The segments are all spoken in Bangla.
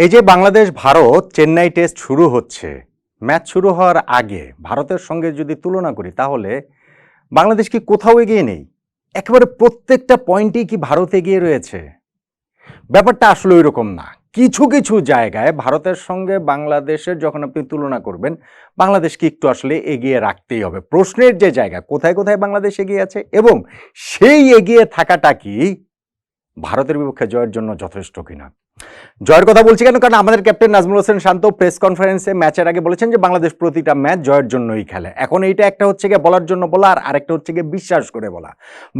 এই যে বাংলাদেশ, ভারত, চেন্নাই টেস্ট শুরু হচ্ছে। ম্যাচ শুরু হওয়ার আগে ভারতের সঙ্গে যদি তুলনা করি, তাহলে বাংলাদেশ কি কোথাও এগিয়ে নেই? একেবারে প্রত্যেকটা পয়েন্টেই কি ভারত এগিয়ে রয়েছে? ব্যাপারটা আসলে ওই রকম না। কিছু কিছু জায়গায় ভারতের সঙ্গে বাংলাদেশের যখন আপনি তুলনা করবেন, বাংলাদেশকে একটু আসলে এগিয়ে রাখতেই হবে। প্রশ্নের যে জায়গা, কোথায় কোথায় বাংলাদেশ এগিয়ে আছে এবং সেই এগিয়ে থাকাটা কি ভারতের বিপক্ষে জয়ের জন্য যথেষ্ট কিনা? জয়ের কথা বলছি কেন? কারণ আমাদের ক্যাপ্টেন নাজমুল হোসেন শান্ত প্রেস কনফারেন্সে ম্যাচের আগে বলেছেন যে বাংলাদেশ প্রতিটা ম্যাচ জয়ের জন্যই খেলে। এখন এইটা একটা হচ্ছে গিয়ে বলার জন্য বলা, আর আরেকটা হচ্ছে গিয়ে বিশ্বাস করে বলা।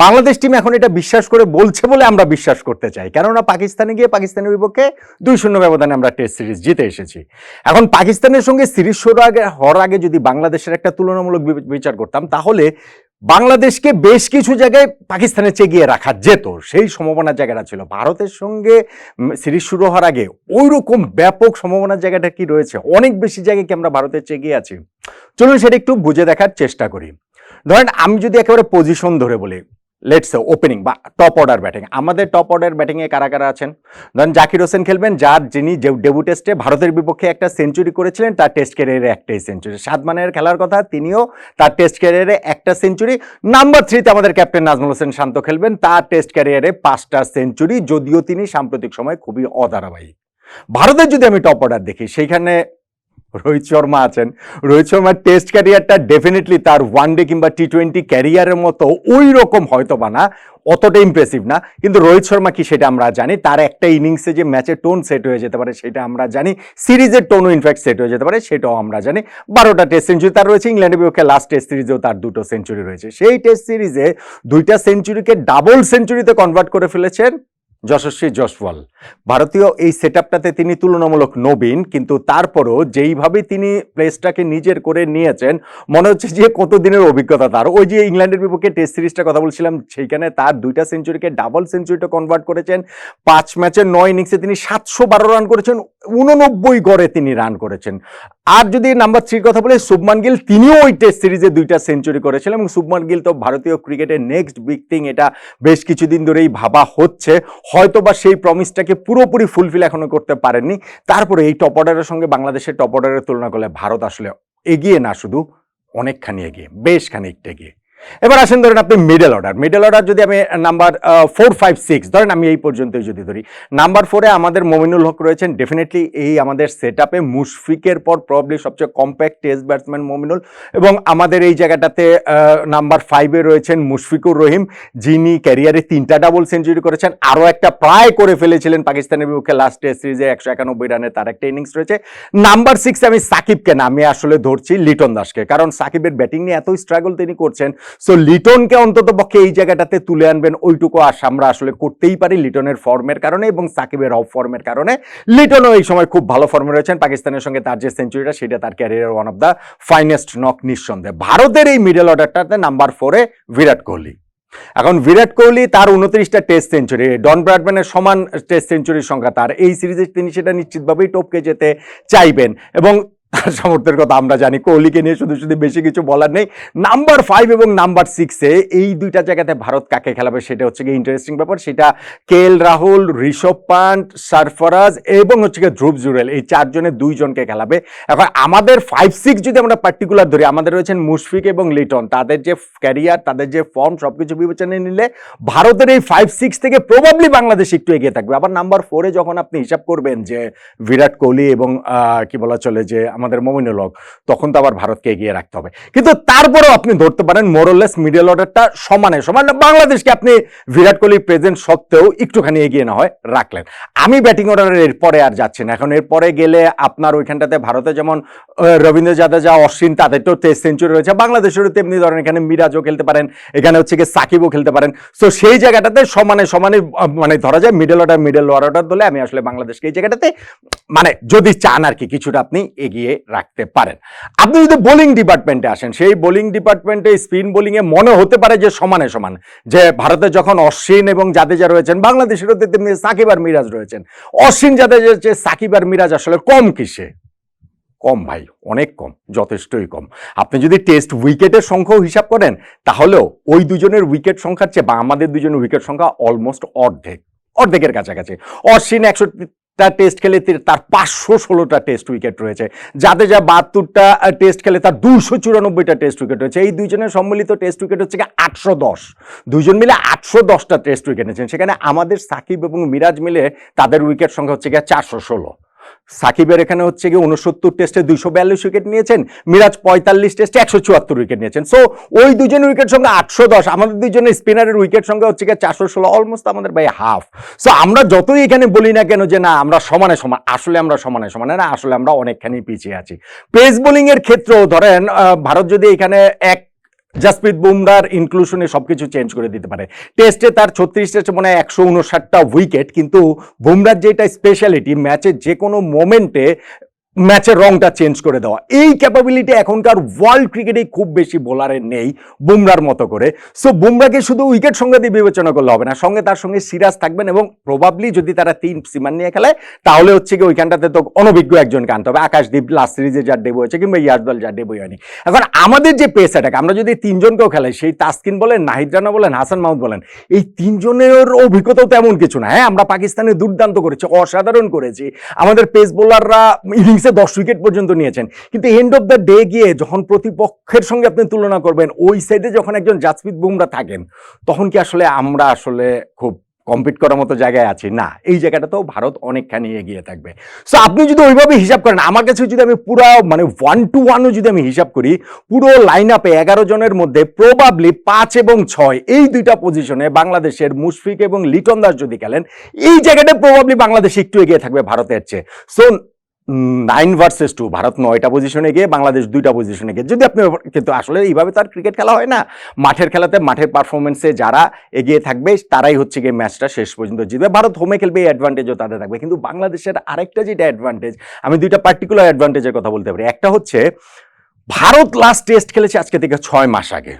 বাংলাদেশ টিম এখন এটা বিশ্বাস করে বলছে বলে আমরা বিশ্বাস করতে চাই। কেননা পাকিস্তানে গিয়ে পাকিস্তানের বিপক্ষে দুই শূন্য ব্যবধানে আমরা টেস্ট সিরিজ জিতে এসেছি। এখন পাকিস্তানের সঙ্গে সিরিজ শুরু আগে হওয়ার আগে যদি বাংলাদেশের একটা তুলনামূলক বিচার করতাম, তাহলে বাংলাদেশকে বেশ কিছু জায়গায় পাকিস্তানের চেয়ে গিয়ে রাখা যেত। সেই সম্ভাবনার জায়গাটা ছিল। ভারতের সঙ্গে সিরিজ শুরু হওয়ার আগে ওই রকম ব্যাপক সম্ভাবনার জায়গাটা কি রয়েছে? অনেক বেশি জায়গায় কি আমরা ভারতের চেয়ে গিয়ে আছি? চলুন সেটা একটু বুঝে দেখার চেষ্টা করি। ধরেন আমি যদি একেবারে পজিশন ধরে বলি লেটস ওপেনিং বা টপ অর্ডার ব্যাটিং আমাদের টপ অর্ডার ব্যাটিংয়ে কারা কারা আছেন? ধরেন জাকির হোসেন খেলবেন, যার যিনি ডেবু টেস্টে ভারতের বিপক্ষে একটা সেঞ্চুরি করেছিলেন, তার টেস্ট ক্যারিয়ারে একটাই সেঞ্চুরি সাদমানের খেলার কথা, তিনিও তার টেস্ট ক্যারিয়ারে একটা সেঞ্চুরি নাম্বার থ্রিতে আমাদের ক্যাপ্টেন নাজমুল হোসেন শান্ত খেলবেন, তার টেস্ট ক্যারিয়ারে পাঁচটা সেঞ্চুরি যদিও তিনি সাম্প্রতিক সময় খুবই অধারাবাহিক ভারতের যদি আমি টপ অর্ডার দেখি, সেইখানে রোহিত শর্মা আছেন। রোহিত শর্মার টেস্ট ক্যারিয়ারটা ডেফিনেটলি তার ওয়ান ডে কিংবা টি টোয়েন্টি ক্যারিয়ারের মতো ওই রকম হয়তো বা না, অতটা ইমপ্রেসিভ না। কিন্তু রোহিত শর্মা কি সেটা আমরা জানি, তার একটা ইনিংসে যে ম্যাচের টোন সেট হয়ে যেতে পারে সেটা আমরা জানি সিরিজের টোনও ইনফ্যাক্ট সেট হয়ে যেতে পারে সেটাও আমরা জানি। বারোটা টেস্ট সেঞ্চুরি তার রয়েছে ইংল্যান্ডের বিপক্ষে লাস্ট টেস্ট সিরিজেও তার দুটো সেঞ্চুরি রয়েছে। সেই টেস্ট সিরিজে দুইটা সেঞ্চুরিকে ডাবল সেঞ্চুরিতে কনভার্ট করে ফেলেছেন যশস্বী জসওয়াল ভারতীয় এই সেট তিনি তুলনামূলক নবীন, কিন্তু তারপরও যেইভাবে তিনি প্লেসটাকে নিজের করে নিয়েছেন, মনে হচ্ছে যে কতদিনের অভিজ্ঞতা তার। ওই যে ইংল্যান্ডের বিপক্ষে টেস্ট সিরিজটা কথা বলছিলাম, সেইখানে তার দুইটা সেঞ্চুরিকে ডাবল সেঞ্চুরিটা কনভার্ট করেছেন। পাঁচ ম্যাচের নয় ইনিংসে তিনি সাতশো বারো রান করেছেন, উননব্বই গড়ে তিনি রান করেছেন। আর যদি নাম্বার থ্রির কথা বলে, শুভমান গিল, তিনিও ওই টেস্ট সিরিজে দুইটা সেঞ্চুরি করেছিলেন এবং শুভমান গিল তো ভারতীয় ক্রিকেটের নেক্সট বিগ থিং এটা বেশ কিছুদিন ধরেই ভাবা হচ্ছে। হয়তো বা সেই প্রমিসটাকে পুরোপুরি ফুলফিল এখনও করতে পারেননি। তারপরে এই টপ অর্ডারের সঙ্গে বাংলাদেশের টপ অর্ডারের তুলনা করলে ভারত আসলে এগিয়ে না, শুধু অনেকখানি এগিয়ে বেশ খানিকটা এগিয়ে। এবার আসেন ধরেন আপনি মিডল অর্ডার মিডল অর্ডার যদি আমি নাম্বার ফোর ফাইভ সিক্স ধরেন আমি এই পর্যন্তই যদি ধরি। নাম্বার ফোরে আমাদের মমিনুল হক রয়েছেন। ডেফিনেটলি এই আমাদের সেট আপে মুশফিকের পর প্রবলি সবচেয়ে কম্প্যাক্ট টেস্ট ব্যাটসম্যান মমিনুল এবং আমাদের এই জায়গাটাতে নাম্বার ফাইভে রয়েছেন মুশফিকুর রহিম, যিনি ক্যারিয়ারে তিনটা ডাবল সেঞ্চুরি করেছেন। আরও একটা প্রায় করে ফেলেছিলেন পাকিস্তানের বিপক্ষে লাস্ট টেস্ট সিরিজে একশো একানব্বই রানের তার একটা ইনিংস রয়েছে। নাম্বার সিক্সে আমি সাকিবকে নামে আসলে ধরছি লিটন দাসকে। কারণ সাকিবের ব্যাটিং নিয়ে এতই স্ট্রাগল তিনি করছেন সো লিটনকে অন্তত পক্ষে এই জায়গাটাতে তুলে আনবেন, ওইটুকু আশা আমরা আসলে করতেই পারি লিটনের ফর্মের কারণে এবং সাকিবের অফ ফর্মের কারণে। লিটনও এই সময় খুব ভালো ফর্মে রয়েছেন, পাকিস্তানের সঙ্গে তার যে সেঞ্চুরিটা, সেটা তার ক্যারিয়ারের one of the finest knock নিঃসন্দেহে। ভারতের এই মিডল অর্ডারটাতে নাম্বার ফোরে বিরাট কোহলি। এখন বিরাট কোহলি তার উনত্রিশটা টেস্ট সেঞ্চুরি ডন ব্রাডম্যানের সমান টেস্ট সেঞ্চুরির সংখ্যা তার। এই সিরিজে তিনি সেটা নিশ্চিতভাবেই টপকে যেতে চাইবেন। এবং সামর্থ্যের কথা আমরা জানি। কোহলিকে নিয়ে শুধু শুধু বেশি কিছু বলার নেই। নাম্বার ফাইভ এবং নাম্বার সিক্সে এই দুইটা জায়গাতে ভারত কাকে খেলাবে সেটা হচ্ছে গিয়ে ইন্টারেস্টিং ব্যাপার। সেটা কে রাহুল, ঋষভ পান্ট, সারফরাজ এবং হচ্ছে গিয়ে ধ্রুব জুরেল। এই চারজনের দুইজনকে খেলাবে। এখন আমাদের ফাইভ সিক্স যদি আমরা পার্টিকুলার ধরি, আমাদের রয়েছেন মুশফিক এবং লিটন। তাদের যে ক্যারিয়ার তাদের যে ফর্ম সব কিছু বিবেচনায় নিলে ভারতের এই ফাইভ সিক্স থেকে প্রবাবলি বাংলাদেশ একটু এগিয়ে থাকবে। আবার নাম্বার ফোরে যখন আপনি হিসাব করবেন যে বিরাট কোহলি এবং কি বলা চলে যে আমাদের মমিনুল হক, তখন তো আবার ভারতকে এগিয়ে রাখতে হবে। কিন্তু তারপরেও আপনি ধরতে পারেন মোরলেস মিডল অর্ডারটা সমানে সমান বাংলাদেশকে আপনি বিরাট কোহলি প্রেজেন্ট সত্ত্বেও একটুখানি এগিয়ে না হয়, রাখলেন। আমি ব্যাটিং অর্ডারের এরপরে আর যাচ্ছি না। এখন এরপরে গেলে আপনার ওইখানটাতে ভারতে যেমন রবীন্দ্র জাদেজা, অশ্বিন তাদের তো টেস্ট সেঞ্চুরি রয়েছে। বাংলাদেশেরও তেমনি ধরেন এখানে মিরাজও খেলতে পারেন, এখানে হচ্ছে গিয়ে সাকিবও খেলতে পারেন। তো সেই জায়গাটাতে সমানে সমানে মানে ধরা যায় মিডল অর্ডার মিডল অর্ডার দলে আমি আসলে বাংলাদেশকে এই জায়গাটাতে মানে যদি চান আর কি, কিছুটা আপনি এগিয়ে রাখতে পারেন। আপনি যদি বোলিং ডিপার্টমেন্টে আসেন, সেই বোলিং ডিপার্টমেন্টে স্পিন বোলিংয়ে মনে হতে পারে যে সমানে সমান। যে ভারতে যখন অশ্বিন এবং জাদেজা রয়েছেন, বাংলাদেশেরও তেমনি সাকিব আর মিরাজ রয়েছেন। অশ্বিন, জাদেজা যে সাকিব আর মিরাজ আসলে কম কিসে? কম ভাই, অনেক কম, যথেষ্টই কম। আপনি যদি টেস্ট উইকেটের সংখ্যাও হিসাব করেন, তাহলেও ওই দুজনের উইকেট সংখ্যার চেয়ে বা আমাদের দুজনের উইকেট সংখ্যা অলমোস্ট অর্ধেক, অর্ধেকের কাছাকাছি। অশ্বিন একশো টেস্ট খেলে তার পাঁচশো ষোলোটা টেস্ট উইকেট রয়েছে। যাতে যা বাহাত্তরটা টেস্ট খেলে তার দুশো চুরানব্বইটা টেস্ট উইকেট রয়েছে। এই দুইজনের সম্মিলিত টেস্ট উইকেট হচ্ছে আটশো দশ। দুইজন মিলে আটশো দশটা টেস্ট উইকেট নিয়েছেন সেখানে আমাদের সাকিব এবং মিরাজ মিলে তাদের উইকেট সংখ্যা হচ্ছে গিয়ে চারশো ষোলো। সাকিবের এখানে হচ্ছে গিয়ে উনসত্তর টেস্টে দুইশো বিয়াল্লিশ উইকেট নিয়েছেন, মিরাজ পঁয়তাল্লিশ টেস্টে একশো চুয়াত্তর উইকেট নিয়েছেন। সো ওই দুজনের উইকেট সঙ্গে আটশো দশ, আমাদের দুজনের স্পিনারের উইকেট সংখ্যা হচ্ছে গিয়ে চারশো ষোলো অলমোস্ট আমাদের ভাই হাফ। সো আমরা যতই এখানে বলি না কেন যে না, আমরা সমানে সমান, আসলে আমরা সমানে সমানে, না আসলে আমরা অনেকখানি পিছিয়ে আছি। পেস বোলিংয়ের ক্ষেত্রেও ধরেন ভারত যদি এখানে এক জাসপ্রীত বুমরার ইনক্লুশনে সব কিছু চেঞ্জ করে দিতে পারে। টেস্টে তার ছত্রিশ টেস্টে মনে হয় একশো উনষাটটা উইকেট কিন্তু বুমরার যেটা স্পেশালিটি ম্যাচের যে কোনো মোমেন্টে ম্যাচের রংটা চেঞ্জ করে দেওয়া। এই ক্যাপাবিলিটি এখনকার ওয়ার্ল্ড ক্রিকেটে খুব বেশি বোলারের নেই, বুমরার মতো করে। সো বুমরাকে শুধু উইকেট সংখ্যা দিয়ে বিবেচনা করলে হবে না, সঙ্গে তার সঙ্গে সিরাজ থাকবেন এবং প্রবাবলি যদি তারা তিন সিমান নিয়ে খেলে, তাহলে হচ্ছে কি ওইখানটাতে তো অনভিজ্ঞ একজনকে আনতে হবে। আকাশদীপ লাস্ট সিরিজে যার ডেবু হয়েছে কিংবা ইয়ারদল যার ডেবু হয়নি। এখন আমাদের যে পেস অ্যাটাক আমরা যদি তিনজনকেও খেলাই, সেই তাসকিন বলেন, নাহিদ রানা বলেন, হাসান মাহমুদ বলেন, এই তিনজনের অভিজ্ঞতাও তেমন কিছু না। হ্যাঁ আমরা পাকিস্তানে দুর্দান্ত করেছি, অসাধারণ করেছি। আমাদের পেস বোলাররা ইনিংসে দশ উইকেট পর্যন্ত নিয়েছেন। কিন্তু এন্ড অফ দ্য ডে গিয়ে যখন প্রতিপক্ষের সঙ্গে আপনি তুলনা করবেন, ওই সাইডে যখন একজন জাসপ্রীত বুমরা থাকেন, তখন কি আসলে আমরা আসলে খুব কম্পিট করার মতো জায়গায় আছি? না, এই জায়গাটাতেও ভারত অনেকখানি এগিয়ে থাকবে। সো আপনি যদি ওইভাবে হিসাব করেন, আমার কাছে যদি আমি পুরো মানে ওয়ান টু ওয়ানও যদি আমি হিসাব করি, পুরো লাইন আপে এগারো জনের মধ্যে প্রবাবলি পাঁচ এবং ছয়, এই দুইটা পজিশনে বাংলাদেশের মুশফিক এবং লিটন দাস যদি খেলেন, এই জায়গাটা প্রবাবলি বাংলাদেশ একটু এগিয়ে থাকবে ভারতের চেয়ে। So nine versus two Bharat নয়টা পজিশনে গিয়ে বাংলাদেশ দুইটা পজিশনে গিয়ে। যদি আপনি কিন্তু আসলে এইভাবে তার ক্রিকেট খেলা হয় না, মাঠের খেলাতে, মাঠের পারফরমেন্সে যারা এগিয়ে থাকবে, তারাই হচ্ছে গিয়ে ম্যাচটা শেষ পর্যন্ত জিতবে। ভারত হোমে খেলবে, এই অ্যাডভান্টেজও তাদের থাকবে। কিন্তু বাংলাদেশের আরেকটা যেটা অ্যাডভান্টেজ আমি দুইটা পার্টিকুলার অ্যাডভান্টেজের কথা বলতে পারি। একটা হচ্ছে, ভারত লাস্ট টেস্ট খেলেছে আজকে থেকে ছয় মাস আগে।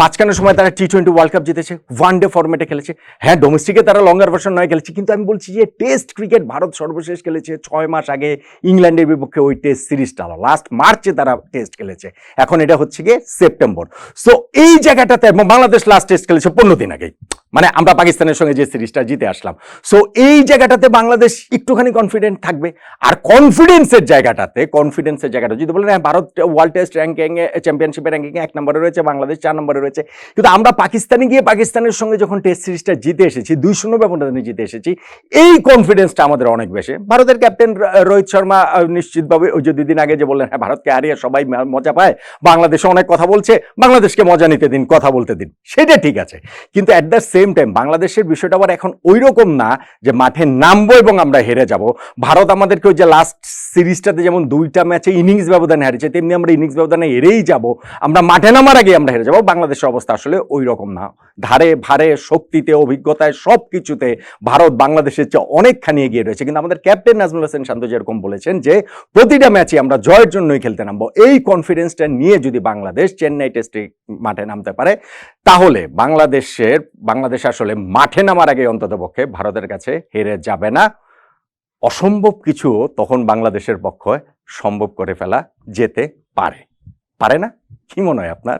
মাঝখানের সময় তারা টি টোয়েন্টি ওয়ার্ল্ড কাপ জিতেছে ওয়ান ডে ফর্মেটে খেলেছে। হ্যাঁ ডোমেস্টিকে তারা লঙ্গার ভার্সন নয় খেলেছে, কিন্তু আমি বলছি যে টেস্ট ক্রিকেট ভারত সর্বশেষ খেলেছে ছয় মাস আগে ইংল্যান্ডের বিপক্ষে ওই টেস্ট সিরিজটা লাস্ট মার্চে তারা টেস্ট খেলেছে, এখন এটা হচ্ছে গিয়ে সেপ্টেম্বর সো এই জায়গাটাতে বাংলাদেশ লাস্ট টেস্ট খেলেছে পনেরো দিন আগেই। মানে আমরা পাকিস্তানের সঙ্গে যে সিরিজটা জিতে আসলাম। সো এই জায়গাটাতে বাংলাদেশ একটুখানি কনফিডেন্ট থাকবে। আর কনফিডেন্সের জায়গাটাতে কনফিডেন্সের জায়গাটা, যদি বলেন হ্যাঁ ভারত ওয়ার্ল্ড টেস্ট র্যাঙ্কিং চ্যাম্পিয়নশিপের র্যাঙ্কিং এক নম্বরে রয়েছে, বাংলাদেশ চার নম্বরে রয়েছে। কিন্তু আমরা পাকিস্তানে গিয়ে পাকিস্তানের সঙ্গে যখন টেস্ট সিরিজটা জিতে এসেছি, দুই শূন্য ব্যবধানে জিতে এসেছি, এই কনফিডেন্সটা আমাদের অনেক বেশি। ভারতের ক্যাপ্টেন রোহিত শর্মা নিশ্চিতভাবে ওই যে দুদিন আগে যে বললেন হ্যাঁ ভারতকে হারিয়ে সবাই মজা পায় বাংলাদেশে অনেক কথা বলছে, বাংলাদেশকে মজা নিতে দিন, কথা বলতে দিন, সেটা ঠিক আছে। কিন্তু অ্যাট দ্য সেম টাইম বাংলাদেশের বিষয়টা আবার এখন ওই রকম না যে মাঠে নামবো এবং আমরা হেরে যাব। ভারত আমাদেরকে ওই যে লাস্ট সিরিজটাতে যেমন দুইটা ম্যাচে ইনিংস ব্যবধানে হারিয়েছে, তেমনি আমরা ইনিংস ব্যবধানে হেরেই যাব। আমরা মাঠে নামার আগে আমরা হেরে যাব। বাংলাদেশের অবস্থা আসলে ওই রকম না। ধারে ভারে, শক্তিতে, অভিজ্ঞতায় সব কিছুতে ভারত বাংলাদেশের চেয়ে অনেকখানি এগিয়ে রয়েছে। কিন্তু আমাদের ক্যাপ্টেন নাজমুল হোসেন শান্ত যেরকম বলেছেন যে, প্রতিটা ম্যাচে আমরা জয়ের জন্যই খেলতে নামবো। এই কনফিডেন্সটা নিয়ে যদি বাংলাদেশ চেন্নাই টেস্টে মাঠে নামতে পারে তাহলে বাংলাদেশের, বাংলাদেশ আসলে মাঠে নামার আগে অন্ততপক্ষে ভারতের কাছে হেরে যাবে না। অসম্ভব কিছু তখন বাংলাদেশের পক্ষে সম্ভব করে ফেলা যেতে পারে। পারে না? কি মনে হয় আপনার?